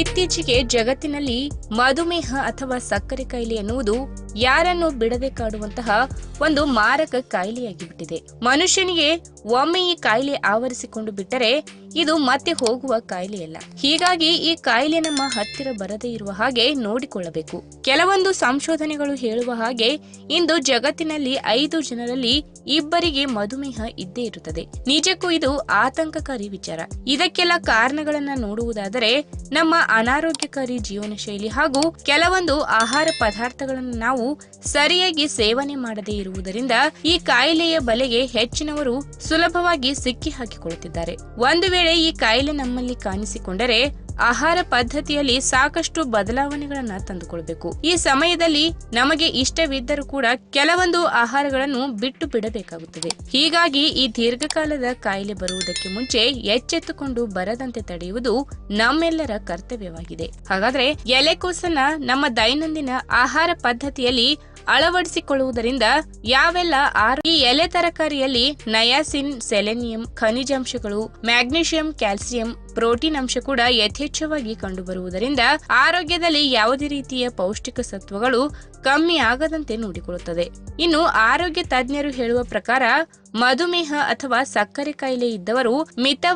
ಇತ್ತೀಚೆಗೆ ಜಗತ್ತಿನಲ್ಲಿ ಮಧುಮೇಹ ಅಥವಾ ಸಕ್ಕರೆ ಕಾಯಿಲೆ ಎನ್ನುವುದು ಯಾರನ್ನು ಬಿಡದೆ ಕಾಡುವಂತಹ ಒಂದು ಮಾರಕ ಕಾಯಿಲೆಯಾಗಿಬಿಟ್ಟಿದೆ. ಮನುಷ್ಯನಿಗೆ ಒಮ್ಮೆ ಈ ಕಾಯಿಲೆ ಆವರಿಸಿಕೊಂಡು ಬಿಟ್ಟರೆ ಇದು ಮತ್ತೆ ಹೋಗುವ ಕಾಯಿಲೆಯಲ್ಲ. ಹೀಗಾಗಿ ಈ ಕಾಯಿಲೆ ನಮ್ಮ ಹತ್ತಿರ ಬರದೇ ಇರುವ ಹಾಗೆ ನೋಡಿಕೊಳ್ಳಬೇಕು. ಕೆಲವೊಂದು ಸಂಶೋಧನೆಗಳು ಹೇಳುವ ಹಾಗೆ ಇಂದು ಜಗತ್ತಿನಲ್ಲಿ ಐದು ಜನರಲ್ಲಿ ಇಬ್ಬರಿಗೆ ಮಧುಮೇಹ ಇದ್ದೇ ಇರುತ್ತದೆ. ನಿಜಕ್ಕೂ ಇದು ಆತಂಕಕಾರಿ ವಿಚಾರ. ಇದಕ್ಕೆಲ್ಲ ಕಾರಣಗಳನ್ನ ನೋಡುವುದಾದರೆ ನಮ್ಮ ಅನಾರೋಗ್ಯಕಾರಿ ಜೀವನ ಶೈಲಿ ಹಾಗೂ ಕೆಲವೊಂದು ಆಹಾರ ಪದಾರ್ಥಗಳನ್ನು ನಾವು ಸರಿಯಾಗಿ ಸೇವನೆ ಮಾಡದೇ ಇರುವುದರಿಂದ ಈ ಕಾಯಿಲೆಯ ಬಲೆಗೆ ಹೆಚ್ಚಿನವರು ಸುಲಭವಾಗಿ ಸಿಕ್ಕಿ ಹಾಕಿಕೊಳ್ಳುತ್ತಿದ್ದಾರೆ ಒಂದು ವೇಳೆ ಈ ಕಾಯಿಲೆ ನಮ್ಮಲ್ಲಿ ಕಾಣಿಸಿಕೊಂಡರೆ ಆಹಾರ ಪದ್ಧತಿಯಲ್ಲಿ ಸಾಕಷ್ಟು ಬದಲಾವಣೆಗಳನ್ನ ತಂದುಕೊಳ್ಬೇಕು. ಈ ಸಮಯದಲ್ಲಿ ನಮಗೆ ಇಷ್ಟವಿದ್ದರೂ ಕೂಡ ಕೆಲವೊಂದು ಆಹಾರಗಳನ್ನು ಬಿಟ್ಟು ಬಿಡಬೇಕಾಗುತ್ತದೆ. ಹೀಗಾಗಿ ಈ ದೀರ್ಘಕಾಲದ ಕಾಯಿಲೆ ಬರುವುದಕ್ಕೆ ಮುಂಚೆ ಎಚ್ಚೆತ್ತುಕೊಂಡು ಬರದಂತೆ ತಡೆಯುವುದು ನಮ್ಮೆಲ್ಲರ ಕರ್ತವ್ಯವಾಗಿದೆ. ಹಾಗಾದ್ರೆ ಎಲೆಕೋಸನ್ನ ನಮ್ಮ ದೈನಂದಿನ ಆಹಾರ ಪದ್ಧತಿಯಲ್ಲಿ ಅಳವಡಿಸಿಕೊಳ್ಳುವುದರಿಂದ ಯಾವೆಲ್ಲ ಆರು ಈ ಎಲೆ ತರಕಾರಿಯಲ್ಲಿ ನಯಾಸಿನ್, ಸೆಲೆನಿಯಂ ಖನಿಜಾಂಶಗಳು ಮ್ಯಾಗ್ನೀಷಿಯಂ, ಕ್ಯಾಲ್ಸಿಯಂ, ಪ್ರೋಟೀನ್ ಅಂಶ ಕೂಡ ಯಥೇಚ್ಛವಾಗಿ ಕಂಡುಬರುವುದರಿಂದ ಆರೋಗ್ಯದಲ್ಲಿ ಯಾವುದೇ ರೀತಿಯ ಪೌಷ್ಟಿಕ ಸತ್ವಗಳು ಕಮ್ಮಿ ಆಗದಂತೆ ನೋಡಿಕೊಳ್ಳುತ್ತದೆ. ಇನ್ನು ಆರೋಗ್ಯ ತಜ್ಞರು ಹೇಳುವ ಪ್ರಕಾರ ಮಧುಮೇಹ ಅಥವಾ ಸಕ್ಕರೆ ಕಾಯಿಲೆ ಇದ್ದವರು ಮಿತ